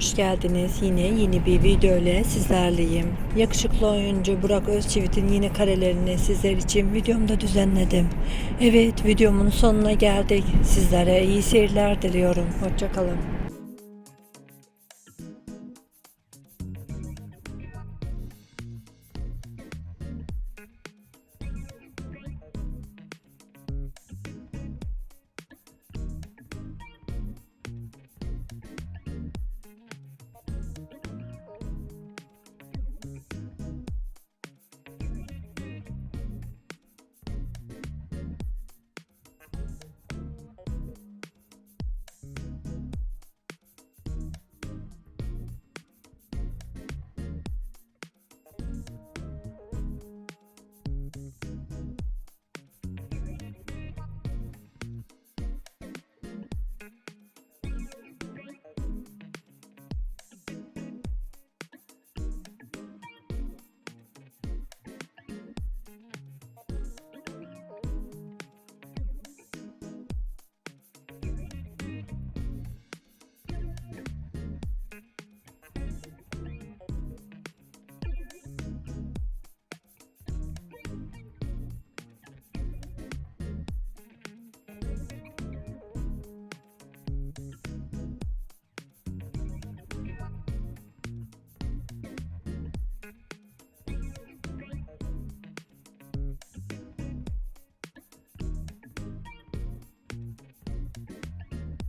hoş geldiniz. Yine yeni bir video ile sizlerleyim. Yakışıklı oyuncu Burak Özçivit'in yine karelerini sizler için videomda düzenledim. Evet videomun sonuna geldik. Sizlere iyi seyirler diliyorum. Hoşçakalın.